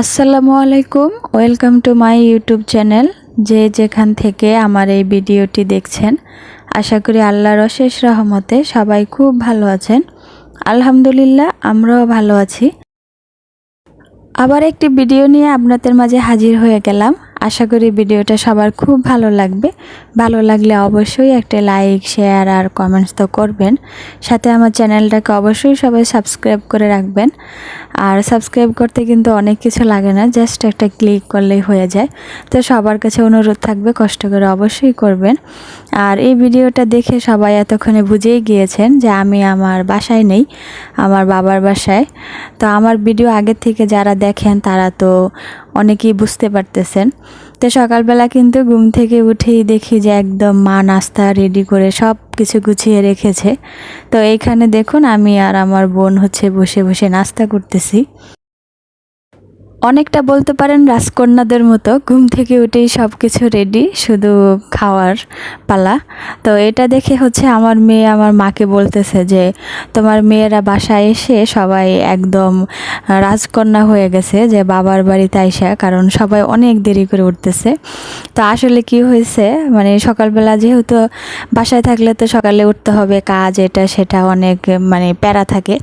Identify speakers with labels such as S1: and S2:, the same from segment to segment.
S1: আসসালামু আলাইকুম। Welcome to my YouTube channel যে যেখান থেকে আমার এই ভিডিওটি দেখছেন। আশা করি আল্লাহর অশেষ রহমতে সবাই খুব ভালো আছেন। আলহামদুলিল্লাহ, আমরাও ভালো আছি। আবার একটি ভিডিও নিয়ে আপনাদের মাঝে হাজির হয়ে গেলাম। আশা করি ভিডিওটা সবার খুব ভালো লাগবে। ভালো লাগলে অবশ্যই একটা লাইক, শেয়ার আর কমেন্টস তো করবেন। সাথে আমার চ্যানেলটাকে অবশ্যই সবাই সাবস্ক্রাইব করে রাখবেন। আর সাবস্ক্রাইব করতে কিন্তু অনেক কিছু লাগে না জাস্ট একটা ক্লিক করলেই হয়ে যায়। তো সবার কাছে অনুরোধ থাকবে, কষ্ট করে অবশ্যই করবেন। আর এই ভিডিওটা দেখে সবাই এতক্ষণে বুঝেই গিয়েছেন যে আমি আমার বাসায় নেই, আমার বাবার বাসায়। তো আমার ভিডিও আগের থেকে যারা দেখেন তারা তো অনেকেই বুঝতে পারতেছেন। তো সকালবেলা কিন্তু ঘুম থেকে উঠেই দেখি যে একদম মা নাস্তা রেডি করে সব কিছু গুছিয়ে রেখেছে। তো এইখানে দেখুন আমি আর আমার বোন হচ্ছে বসে বসে নাস্তা করতেছি। অনেকটা বলতে পারেন রাজকন্যাদের মতো ঘুম থেকে উঠেই সব কিছু রেডি শুধু খাওয়ার পালা। তো এটা দেখে হচ্ছে আমার মেয়ে আমার মাকে বলতেছে যে, তোমার মেয়েরা বাসায় এসে সবাই একদম রাজকন্যা হয়ে গেছে যে বাবার বাড়িতে আইসা, কারণ সবাই অনেক দেরি করে উঠতেছে। তো আসলে কি হয়েছে মানে সকালবেলা যেহেতু বাসায় থাকলে তো সকালে উঠতে হবে, কাজ এটা সেটা অনেক মানে প্যারা থাকে।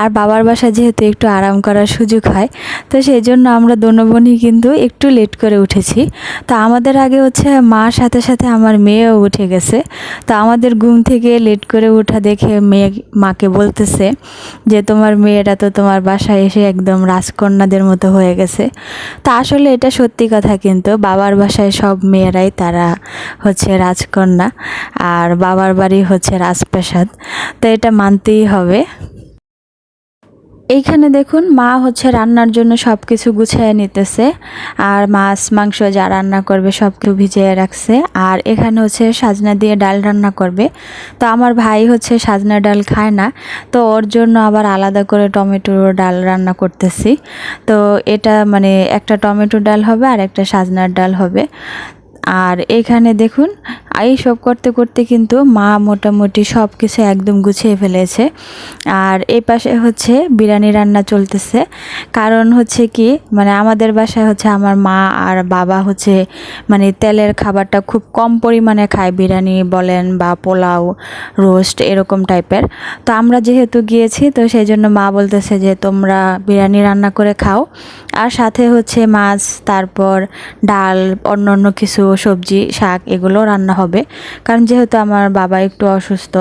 S1: আর বাবার বাসায় যেহেতু একটু আরাম করার সুযোগ হয়, তো সেই জন্য জন্য আমরা দোনো বোনই কিন্তু একটু লেট করে উঠেছি। তো আমাদের আগে হচ্ছে মার সাথে সাথে আমার মেয়েও উঠে গেছে। তো আমাদের ঘুম থেকে লেট করে ওঠা দেখে মেয়ে মাকে বলতেছে যে, তোমার মেয়েরা তো তোমার বাসায় এসে একদম রাজকন্যাদের মতো হয়ে গেছে। তা আসলে এটা সত্যি কথা কিন্তু, বাবার বাসায় সব মেয়েরাই তারা হচ্ছে রাজকন্যা, আর বাবার বাড়ি হচ্ছে রাজপ্রাসাদ। তো এটা মানতেই হবে। এইখানে দেখুন মা হচ্ছে রান্নার জন্য সব কিছু গুছিয়ে নিতেছে। আর মাছ, মাংস যা রান্না করবে সব কিছু ভিজিয়ে রাখছে। আর এখানে হচ্ছে সাজনা দিয়ে ডাল রান্না করবে। তো আমার ভাই হচ্ছে সাজনা ডাল খায় না। তো ওর জন্য আবার আলাদা করে টমেটোর ডাল রান্না করতেছি। তো এটা মানে একটা টমেটো ডাল হবে আর একটা সাজনার ডাল হবে। আর এখানে দেখুন, এই সব করতে করতে কিন্তু মা মোটামুটি সব কিছু একদম গুছিয়ে ফেলেছে। আর এই পাশে হচ্ছে বিরিয়ানি রান্না চলতেছে। কারণ হচ্ছে কি মানে আমাদের বাসায় হচ্ছে আমার মা আর বাবা হচ্ছে মানে তেলের খাবারটা খুব কম পরিমাণে খায়, বিরিয়ানি বলেন বা পোলাও, রোস্ট এরকম টাইপের। তো আমরা যেহেতু গিয়েছি, তো সেই জন্য মা বলতেছে যে, তোমরা বিরিয়ানি রান্না করে খাও। আর সাথে হচ্ছে মাছ, তারপর ডাল অন্য অন্য কিছু সবজি, শাক এগুলো রান্না হবে। কারণ যেহেতু আমার বাবা একটু অসুস্থ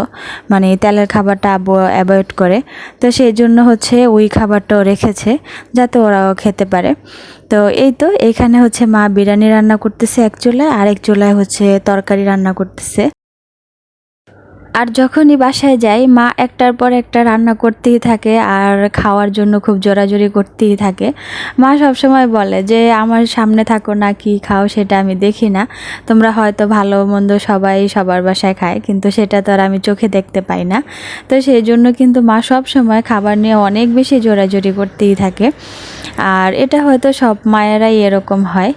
S1: মানে তেলের খাবারটা অ্যাভয়েড করে, তো সেই জন্য হচ্ছে ওই খাবারটাও রেখেছে যাতে ওরাও খেতে পারে। তো এই তো, এখানে হচ্ছে মা বিরিয়ানি রান্না করতেছে এক চুলায় আর এক চুলায় হচ্ছে তরকারি রান্না করতেছে। আর যখনই বাসায় যাই, মা একটার পর একটা রান্না করতেই থাকে আর খাওয়ার জন্য খুব জোরাজোরি করতেই থাকে। মা সবসময় বলে যে, আমার সামনে থাকো না, কি খাও সেটা আমি দেখি না। তোমরা হয়তো ভালো মন্দ সবাই সবার বাসায় খায়, কিন্তু সেটা তো আর আমি চোখে দেখতে পাই না। তো সেই জন্য কিন্তু মা সব সময় খাবার নিয়ে অনেক বেশি জোরাজোরি করতেই থাকে। আর এটা হয়তো সব মায়েরাই এরকম হয়।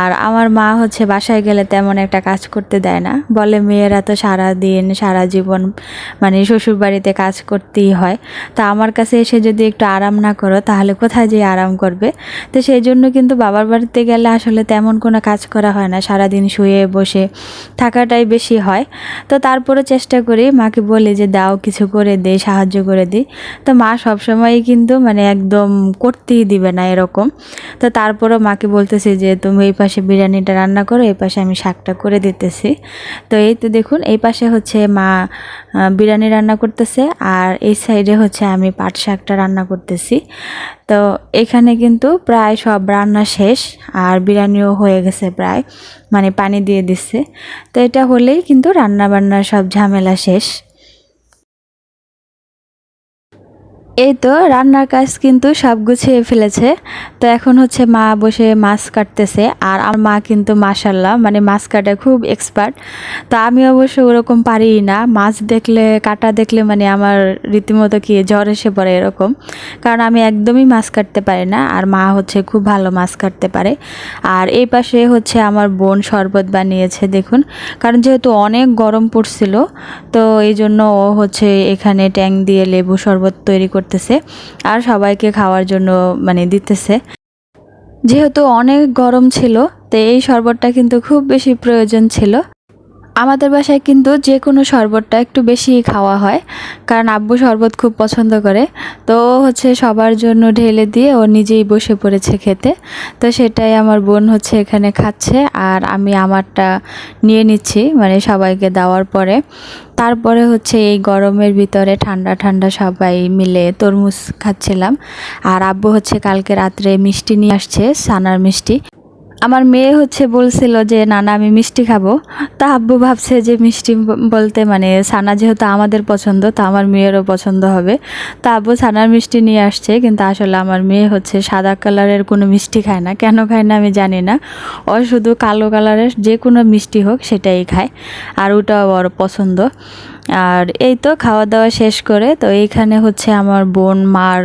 S1: আর আমার মা হচ্ছে বাসায় গেলে তেমন একটা কাজ করতে দেয় না। বলে, মেয়েরা তো সারা দিন সারা জীবন মানে শ্বশুর বাড়িতে কাজ করতেই হয়। তা আমার কাছে এসে যদি একটু আরাম না করো, তাহলে কোথায় যেয়ে আরাম করবে? তো সেই জন্য কিন্তু বাবার বাড়িতে গেলে আসলে তেমন কোনো কাজ করা হয় না। সারাদিন শুয়ে বসে থাকাটাই বেশি হয়। তো তারপরে চেষ্টা করি, মাকে বলি যে, দাও, কিছু করে দে, সাহায্য করে দিই তো মা সবসময়ই কিন্তু মানে একদম করতেই দিবে না এরকম। তো তারপরও মাকে বলতেছি যে, তুমি এই পাশে বিরিয়ানিটা রান্না করো, এই পাশে আমি শাকটা করে দিতেছি। তো এই তো দেখুন, এই পাশে হচ্ছে মা বিরিয়ানি রান্না করতেছে। আর এই সাইডে হচ্ছে আমি পাট শাকটা রান্না করতেছি। তো এখানে কিন্তু প্রায় সব রান্না শেষ আর বিরিয়ানিও হয়ে গেছে প্রায় মানে পানি দিয়ে দিচ্ছে। তো এটা হলেই কিন্তু রান্না বান্নার সব ঝামেলা শেষ। এই তো রান্নার কাজ কিন্তু সব গুছিয়ে ফেলেছে। তো এখন হচ্ছে মা বসে মাছ কাটতেছে আর আমার মা কিন্তু মাসাল্লাহ মানে মাছ কাটে খুব এক্সপার্ট তো আমি অবশ্য ওরকম পারি না, মাছ দেখলে, কাটা দেখলে মানে আমার রীতিমতো কি জ্বর এসে পড়ে এরকম। কারণ আমি একদমই মাছ কাটতে পারি না আর মা হচ্ছে খুব ভালো মাছ কাটতে পারে। আর এই পাশে হচ্ছে আমার বোন শরবত বানিয়েছে দেখুন। কারণ যেহেতু অনেক গরম পড়ছিল, তো এই জন্য ও হচ্ছে এখানে ট্যাং দিয়ে লেবু শরবত তৈরি করতেছে আর সবাইকে খাওয়ার জন্য মানে দিতেছে। যেহেতু অনেক গরম ছিল, তো এই শরবতটা কিন্তু খুব বেশি প্রয়োজন ছিল। আমাদের বাসায় কিন্তু যে কোনো শরবতটা একটু বেশি খাওয়া হয়, কারণ আব্বু শরবত খুব পছন্দ করে। তো হচ্ছে সবার জন্য ঢেলে দিয়ে ও নিজেই বসে পড়েছে খেতে। তো সেটাই আমার বোন হচ্ছে এখানে খাচ্ছে আর আমি আমারটা নিয়ে নিচ্ছি মানে সবাইকে দেওয়ার পরে। তারপরে হচ্ছে এই গরমের ভিতরে ঠান্ডা ঠান্ডা সবাই মিলে তরমুজ খাচ্ছিলাম। আর আব্বু হচ্ছে কালকে রাত্রে মিষ্টি নিয়ে আসছে, সানার মিষ্টি। আমার মেয়ে হচ্ছে বলছিল যে, নানা, আমি মিষ্টি খাব। তা আব্বু ভাবছে যে, মিষ্টি বলতে মানে সানা যেহেতু আমাদের পছন্দ, তা আমার মেয়েরও পছন্দ হবে। তা আব্বু সানার মিষ্টি নিয়ে আসছে, কিন্তু আসলে আমার মেয়ে হচ্ছে সাদা কালারের কোনো মিষ্টি খায় না। কেন খায় না আমি জানি না। ও শুধু কালো কালারের যে কোনো মিষ্টি হোক, সেটাই খায়। আর ওটাও বড় পছন্দ। আর এই তো খাওয়া দাওয়া শেষ করে, তো এইখানে হচ্ছে আমার বোন মার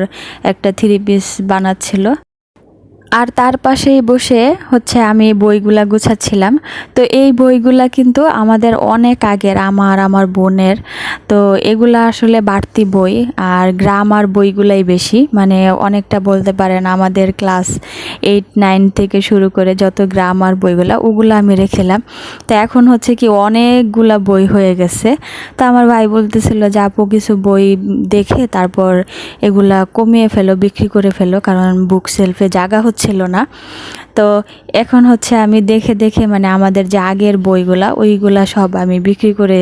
S1: একটা থ্রি পিস বানাচ্ছিল। আর তার পাশেই বসে হচ্ছে আমি বইগুলা গুছাচ্ছিলাম। তো এই বইগুলা কিন্তু আমাদের অনেক আগের, আমার আমার বোনের। তো এগুলা আসলে বাড়তি বই আর গ্রামার বইগুলাই বেশি। মানে অনেকটা বলতে পারেন আমাদের ক্লাস এইট, নাইন থেকে শুরু করে যত গ্রামার বইগুলা, ওগুলো আমি রেখেলাম। তো এখন হচ্ছে কি অনেকগুলা বই হয়ে গেছে। তো আমার ভাই বলতেছিল যে, আপু, কিছু বই দেখে তারপর এগুলা কমিয়ে ফেলো, বিক্রি করে ফেলো। কারণ বুক সেলফে জায়গা হচ্ছিল না। তো এখন হচ্ছে আমি দেখে দেখে মানে আমাদের যে আগের বইগুলা, ওইগুলা সব আমি বিক্রি করে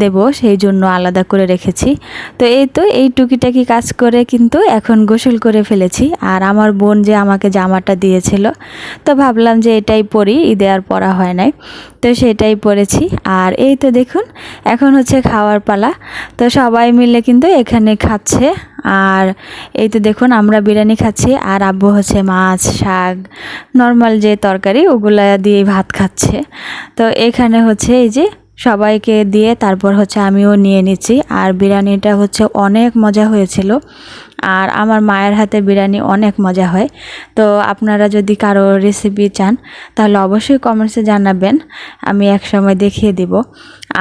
S1: দেব, সেই জন্য আলাদা করে রেখেছি। তো এই তো, এই টুকিটাকি কাজ করে কিন্তু এখন গোসল করে ফেলেছি। আর আমার বোন যে আমাকে জামাটা দিয়েছিল, তো ভাবলাম যে এটাই পরি, ঈদে আর পরা হয় নাই। তো সেটাই পরেছি। আর এই তো দেখুন, এখন হচ্ছে খাওয়ার পালা। তো সবাই মিলে কিন্তু এখানে খাচ্ছে। আর এই তো দেখুন, আমরা বিরিয়ানি খাচ্ছি। আর আব্বু হচ্ছে মাছ, শাক নর্মাল যে তরকারি ওগুলা দিয়ে ভাত খাচ্ছে। তো এখানে হচ্ছে এই যে সবাইকে দিয়ে তারপর হচ্ছে আমিও নিয়ে নিচ্ছি। আর বিরিয়ানিটা হচ্ছে অনেক মজা হয়েছিল। আর আমার মায়ের হাতে বিরিয়ানি অনেক মজা হয়। তো আপনারা যদি কারও রেসিপি চান, তাহলে অবশ্যই কমেন্টসে জানাবেন। আমি এক সময় দেখিয়ে দিব।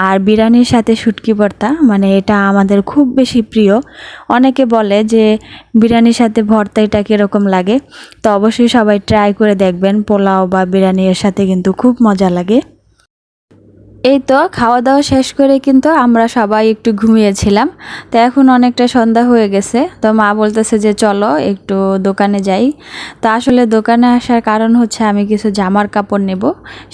S1: আর বিরিয়ানির সাথে শুটকি ভর্তা মানে এটা আমাদের খুব বেশি প্রিয়। অনেকে বলে যে বিরিয়ানির সাথে ভর্তা এটা কীরকম লাগে? তো অবশ্যই সবাই ট্রাই করে দেখবেন। পোলাও বা বিরিয়ানির সাথে কিন্তু খুব মজা লাগে। এই তো খাওয়া দাওয়া শেষ করে কিন্তু আমরা সবাই একটু ঘুমিয়েছিলাম। তো এখন অনেকটা সন্ধ্যা হয়ে গেছে। তো মা বলতেছে যে চলো একটু দোকানে যাই। তো আসলে দোকানে আসার কারণ হচ্ছে আমি কিছু জামার কাপড় নেব।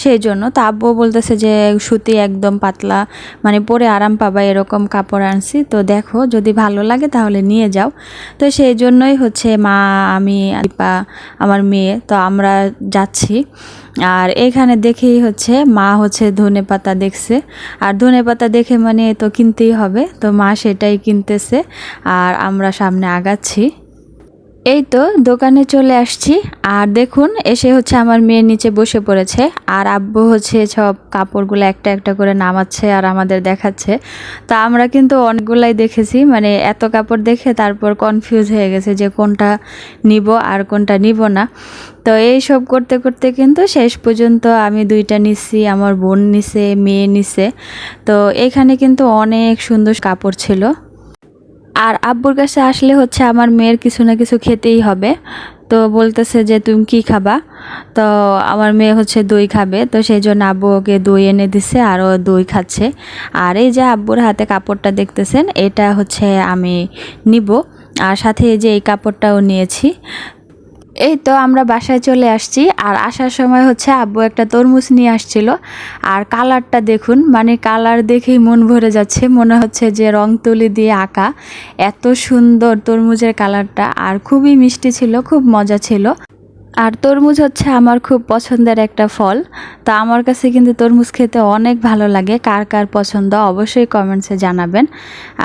S1: সেই জন্য তো আব্বু বলতেছে যে সুতি একদম পাতলা মানে পরে আরাম পাবা এরকম কাপড় আনছি। তো দেখো যদি ভালো লাগে তাহলে নিয়ে যাও। তো সেই জন্যই হচ্ছে মা, আমি, দীপা, আমার মেয়ে, তো আমরা যাচ্ছি। আর এখানে দেখেই হচ্ছে মা হচ্ছে ধনে পাতা দেখছে। আর ধনে পাতা দেখে মানে তো কিনতেই হবে, তো মা সেটাই কিনতেছে আর আমরা সামনে আগাচ্ছি। এই তো দোকানে চলে আসছি আর দেখুন এসে হচ্ছে আমার মেয়ের নিচে বসে পড়েছে আর আব্বু হচ্ছে সব কাপড়গুলো একটা একটা করে নামাচ্ছে আর আমাদের দেখাচ্ছে। তা আমরা কিন্তু অনেকগুলাই দেখেছি মানে এত কাপড় দেখে তারপর কনফিউজ হয়ে গেছে যে কোনটা নিব আর কোনটা নিব না। তো এই সব করতে করতে কিন্তু শেষ পর্যন্ত আমি দুইটা নিছি, আমার বোন নিছে, মেয়ে নিছে। তো এখানে কিন্তু অনেক সুন্দর কাপড় ছিল। আর আব্বুর কাছে আসলে হচ্ছে আমার মেয়ের কিছু না কিছু খেতেই হবে। তো বলতেছে যে, তুমি কি খাবা? তো আমার মেয়ে হচ্ছে দই খাবে। তো সেই জন্য আব্বু ওকে দই এনে দিছে আর ও দই খাচ্ছে। আর এই যে আব্বুর হাতে কাপড়টা দেখতেছেন, এটা হচ্ছে আমি নিব। আর সাথে এই যে এই কাপড়টাও নিয়েছি। এই তো আমরা বাসায় চলে আসছি, আর আসার সময় হচ্ছে আব্বু একটা তরমুজ নিয়ে আসছিল। আর কালারটা দেখুন মানে কালার দেখেই মন ভরে যাচ্ছে, মনে হচ্ছে যে রং তুলি দিয়ে আঁকা। এত সুন্দর তরমুজের কালারটা, আর খুবই মিষ্টি ছিল, খুব মজা ছিল। আর তরমুজ হচ্ছে আমার খুব পছন্দের একটা ফল। তো আমার কাছে কিন্তু তরমুজ খেতে অনেক ভালো লাগে। কার কার পছন্দ অবশ্যই কমেন্টসে জানাবেন।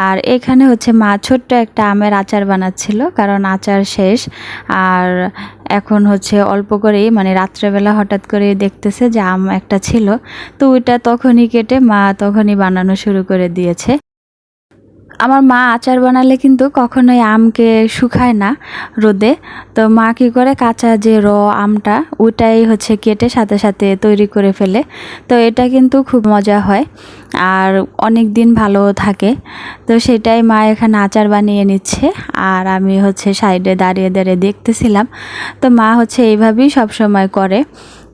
S1: আর এখানে হচ্ছে মা ছোট্ট একটা আমের আচার বানাচ্ছিল, কারণ আচার শেষ। আর এখন হচ্ছে অল্প করেই মানে রাত্রেবেলা হঠাৎ করে দেখতেছে যে আম একটা ছিল। তো ওইটা তখনই কেটে মা তখনই বানানো শুরু করে দিয়েছে। আমার মা আচার বানালে কিন্তু কখনোই আমকে শুকায় না রোদে। তো মা কী করে? কাঁচা যে র আমটা, ওটাই হচ্ছে কেটে সাথে সাথে তৈরি করে ফেলে। তো এটা কিন্তু খুব মজা হয় আর অনেক দিন ভালো থাকে। তো সেটাই মা এখানে আচার বানিয়ে নিচ্ছে আর আমি হচ্ছে সাইডে দাঁড়িয়ে দাঁড়িয়ে দেখতেছিলাম। তো মা হচ্ছে এইভাবেই সব সময় করে।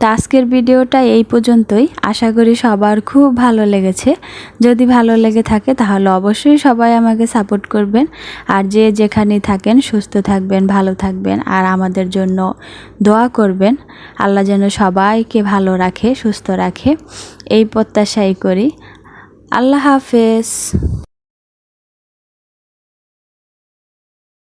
S1: তো আজকের ভিডিওটা এই পর্যন্তই। আশা করি সবার খুব ভালো লেগেছে। যদি ভালো লেগে থাকে তাহলে অবশ্যই সবাই আমাকে সাপোর্ট করবেন। আর যে যেখানেই থাকেন সুস্থ থাকবেন, ভালো থাকবেন আর আমাদের জন্য দোয়া করবেন। আল্লাহ যেন সবাইকে ভালো রাখে, সুস্থ রাখে। এই প্রত্যাশাই করি। আল্লাহ হাফেজ।